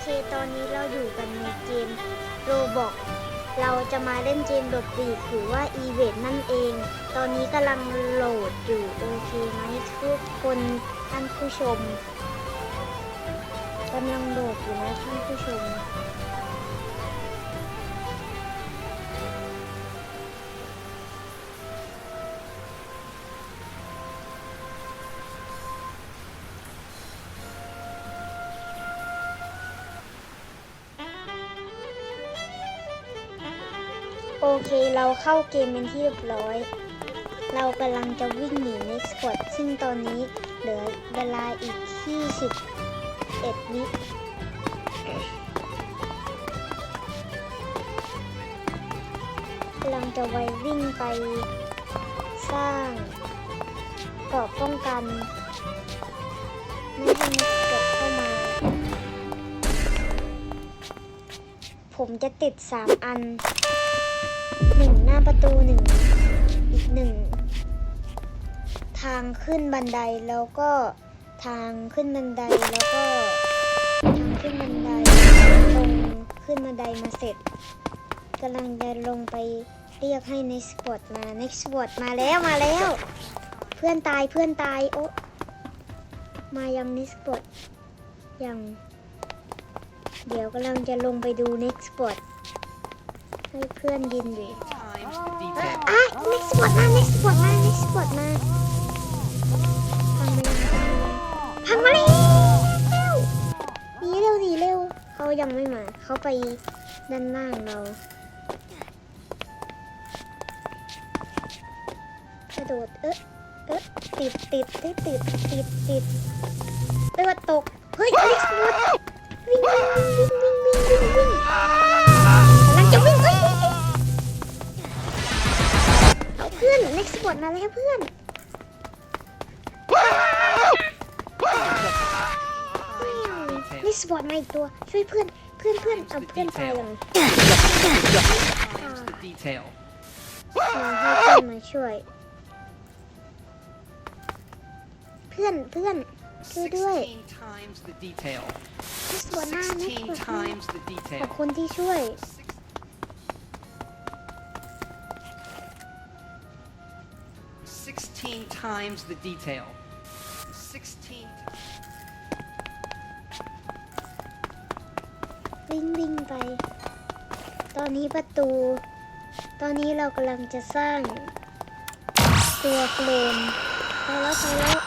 เคตอนนี้เราอยู่กันในเกมโรบอกเราจะมาเล่นเกมดบปีกหรือว่าอีเวนต์นั่นเอง ตอนนี้กำลังโหลดอยู่โอเคไหมทุกคนท่านผู้ชมกำลังโหลดอยู่นะท่านผู้ชม โอเคเราเข้าเกมเป็นที่เรียบร้อย เรากำลังจะวิ่งหนี next squad ซึ่งตอนนี้เหลือเวลาอีก 21 วิกำลังจะไววิ่งไปสร้างเกราะป้องกันไม่ให้ next squad เข้ามา ผมจะติด 3 อัน หนึ่งหน้าประตูหนึ่งอีกหนึ่งทางขึ้นบันไดแล้วก็ทางขึ้นบันไดแล้วก็ทางขึ้นบันไดตรงขึ้นบันไดมาเสร็จกำลังจะลงไปเรียกให้ next spot มา next spot มาแล้วมาแล้ว เพื่อนตายเพื่อนตายโอะมายัง next spot ยัง เดี๋ยวกำลังจะลงไปดู next spot ให้เพื่อนยินอยู่ times the detail. อะ next spot มา next spot มา next spot มาพังไปยังพังมาแล้วหนีเร็วหนีเร็วเขายังไม่มา เขาไปด้านล่างเรากระโดดเอ๊ะเอ๊ะติดติดติดติดติดติดเอ้ยว่าตก เฮ้ย next spot วิ่ มาแล้วเพื่อน next spot มาอีกตัว ช่วยเพื่อน เพื่อนเพื่อนเอาเพื่อนตายยังมาให้เพื่อนมาช่วย เพื่อนเพื่อนช่วยด้วย16 times the detail. next spot มา next 16 spot มา times the ขอบคุณที่ช่วย 16 times the detail. 16 วิ่งวิ่งไป ตอนนี้ประตู ตอนนี้เรากำลังจะสร้าง ตัวโคลนไปแล้วไปแล้ว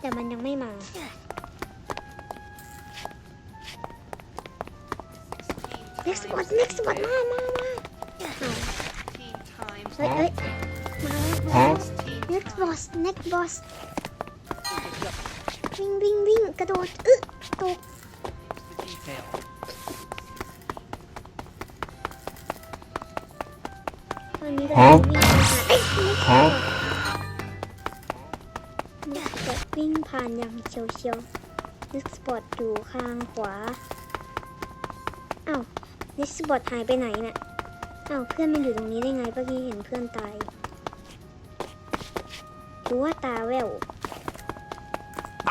แต่มันยังไม่มา next spot next spot มามามาอ้าว16 times เฮ้ยเฮ้ยมาแล้วมาแล้ว next boss next boss วิ่งวิ่งวิ่งกระโดดอึะตก the detail. ตอนนี้กำลังวิ่งไปหาเอ้ย next spot วิ่งผ่านอย่างเฉียวเฉียวๆ next spot อยู่ข้างขวาอ้าว next spot หายไปไหนน่ะอ้าวเพื่อนมันอยู่ตรงนี้ได้ไงเมื่อกี้เห็นเพื่อนตาย หรือว่าตาแวว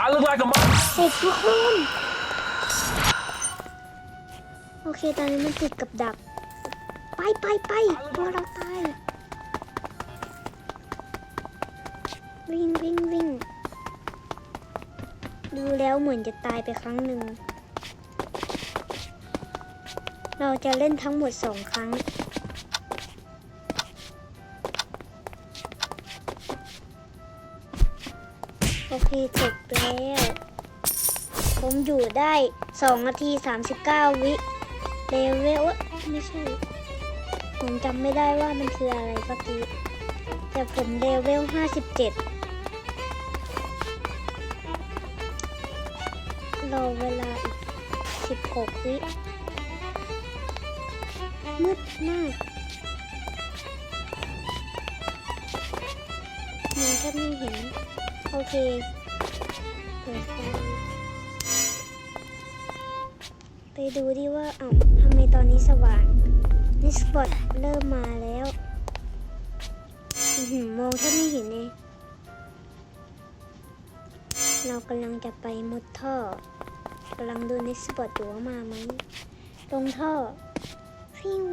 I look like a monster. เสร็จทุกคนโอเค ตอนนี้มันติดกับดัก ไปไปไปตัวเราตาย วิ่งวิ่งวิ่ง ดูแล้วเหมือนจะตายไปครั้งหนึ่ง เราจะเล่นทั้งหมดสองครั้ง โอเคจบแล้ว ผมอยู่ได้2นาที 39 วิเลเวลไม่ใช่ ผมจำไม่ได้ว่ามันคืออะไรเมื่อกี้ แต่ผมเลเวล 57 รอเวลาอีก 16 วิมืดมากมองแทบไม่เห็น โอเค ปิดไฟไปดูดิว่าอ้าทำไมตอนนี้สว่างนิสปอตเริ่มมาแล้วหือมองแทบไม่เห็นเลยเรากำลังจะไปมุดท่อกำลังดูในสปอร์ตอยู่ว่ามาไหมตรงท่อฟิว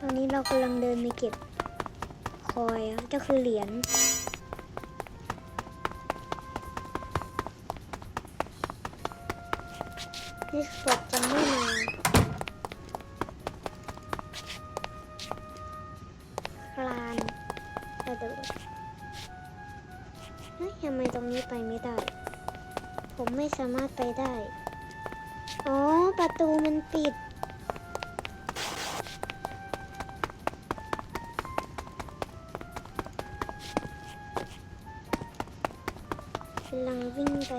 ตอนนี้เรากำลังเดินไปเก็บคอยอะก็คือเหรียญ นี่สปอร์ตจะไม่มาคลานกระโดดเฮ้ยทำไมตรงนี้ไปไม่ได้ ผมไม่สามารถไปได้ อ๋อ ประตูมันปิดกำลังวิ่งไป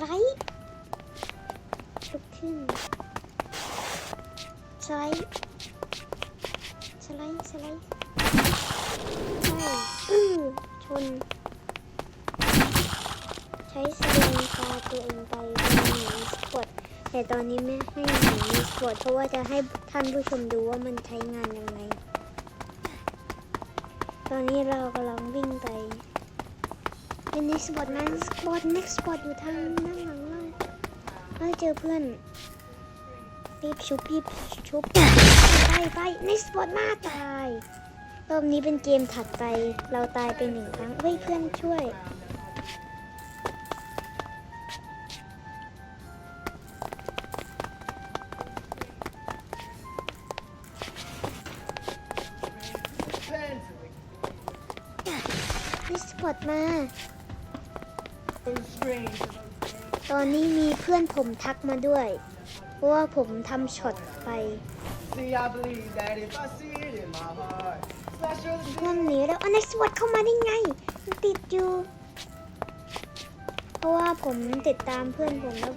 ไลด์ลุกขึ้นสไลด์สไลด์สไลด์ใช่อื้อชน ใช้สลิงพาตัวเองไปหนีสปอตแต่ตอนนี้ไม่ให้หนีสปอตเพราะว่าจะให้ท่านผู้ชมดูว่ามันใช้งานยังไง ตอนนี้เรากำลังวิ่งไป เป็นนิสปอร์ตนะสปอร์ตเน็กสปอร์ตอยู่ทางด้านหลังเราเฮ้ยเจอเพื่อนรีบชุบรีบชุบไปไปเน็กสปอร์ตมาตายรอบนี้เป็นเกมถัดไปเราตายไปหนึ่งครั้งเฮ้ยเพื่อนช่วยนี่สปอร์ตมา ตอนนี้มีเพื่อนผมทักมาด้วย เพราะว่าผมทำช็อตไปเพื่อนหนีแล้วอันนี้สวดเข้ามาได้ไง ติดอยู่ เพราะว่าผมติดตามเพื่อนผมแล้ว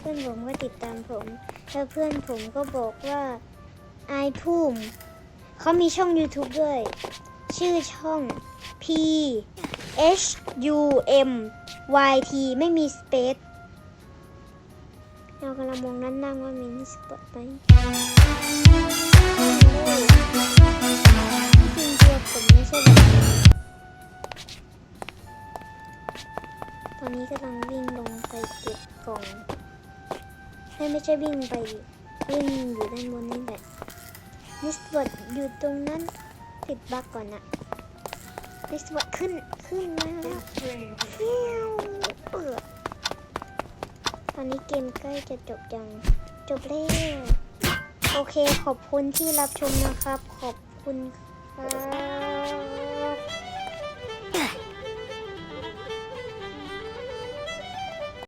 เพื่อนผมก็ติดตามผม แล้วเพื่อนผมก็บอกว่าไอภูมิเขามีช่อง YouTube ด้วย ชื่อช่อง P H U M Y T ไม่มีสเปซเรากำลังมองนั่นนั่งว่ามีนิสปอตไหมจริงๆตัวผมไม่ใช่แบบนี้ตอนนี้กำลังวิ่งลงไปเก็บกล่องให้ไม่ใช่วิ่งไปวิ่งอยู่ด้านบนนี่แหละมิสเวิร์ดอยู่ตรงนั้นติดบั๊กก่อนนะมิสเวิร์ดขึ้น ขึ้นมาแล้วฟิวเปิดตอนนี้เกมใกล้จะจบยังจบแล้วโอเคขอบคุณที่รับชมนะครับ ขอบคุณครับ